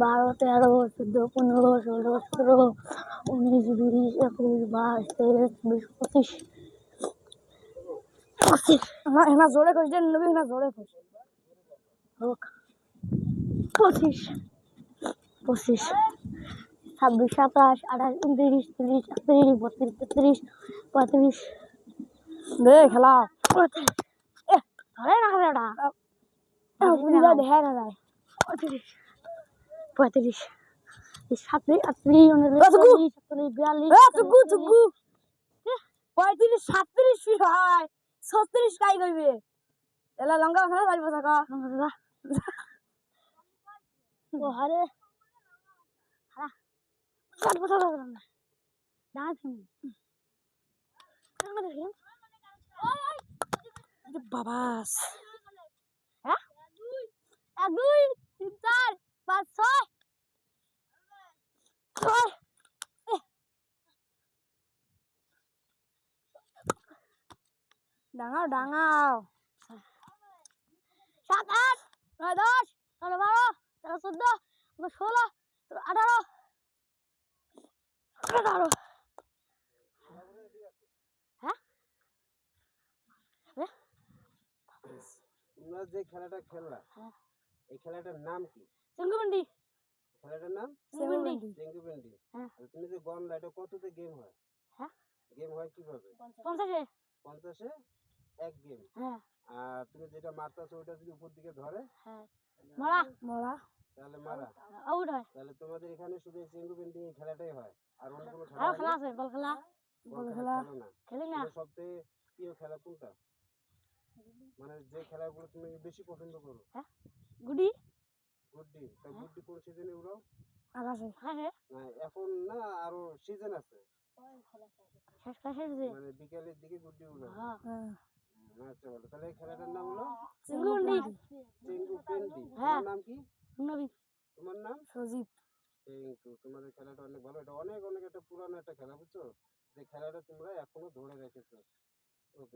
বারো তেরো চোদ্দ পনেরো ষোলো সতেরো উনিশ বিশ একুশ বাইশ তেইশ চব্বিশ পঁচিশ পঁচিশ। না এনা জোরে করিস নবী না জোরে হোক পঁচিশ পঁচিশ ছাব্বিশ সাতাশ আঠাশ উনত্রিশ তিরিশ একত্রিশ বত্রিশ তেত্রিশ পঁয়ত্রিশ। দে খেলা। ধরে না খেলাটা। দেখা না যায় পঁয়ত্রিশ পঁয়ত্রিশ সাতত্রিশ আটত্রিশ উনত্রিশ চল্লিশ সাতত্রিশ বিয়াল্লিশ পঁয়ত্রিশ সাতত্রিশ হয়। ছত্রিশ কাই করবে এলা লঙ্কা খানা যাইব থাকা ও হারে। না বাবাস। ডাঙাও ডাঙাও। সাত আট নয় দশ এগারো বারো তেরো চোদ্দ ষোলো আঠারো আঠারো। হ্যাঁ? হ্যাঁ? তোমরা যে খেলাটা খেললা হ্যাঁ। এই খেলাটার নাম কি? চেঙ্গুমন্ডি খেলাটার নাম? চেঙ্গুমন্ডি চেঙ্গুপিন্ডি হ্যাঁ। তুমি যে গনলা এটা কততে গেম হয়? হ্যাঁ? গেম হয় কীভাবে? পঞ্চাশে। পঞ্চাশে? এক গেম হ্যাঁ। আর তুমি যেটা মারতেছো ওটা যদি উপর দিকে ধরে হ্যাঁ। মরা। মরা। তাহলে মারা। আউট হয়। তাহলে তোমাদের এখানে শুধু চেঙ্গুপিন্ডি এই খেলাটাই হয়। আর অন্য কোনো খেলা খেলা আছে বল খেলা। বল খেলা খেলি। না। সবচেয়ে প্রিয় খেলা কোনটা? মানে যে খেলাগুলো তুমি বেশি পছন্দ করো? গুডি। গুড্ডি তা গুড্ডি কোন সিজনে উড়াও? আকাশে হ্যাঁ এখন না আরও সিজন আছে। শেষ যে মানে বিকালের দিকে গুড্ডি উড়াও। হ্যাঁ। আচ্ছা বলো তাহলে এই খেলাটার নাম হলো চিঙ্গু পেন্ডি। চিঙ্গু পেন্ডি। হ্যাঁ। তোমার নাম কি? নবী তোমার নাম? সজীব। কিন্তু তোমার খেলাটা অনেক ভালো। এটা অনেক অনেক একটা পুরানো একটা খেলা বুঝছ? যে খেলাটা তোমরা এখনও ধরে রেখেছো।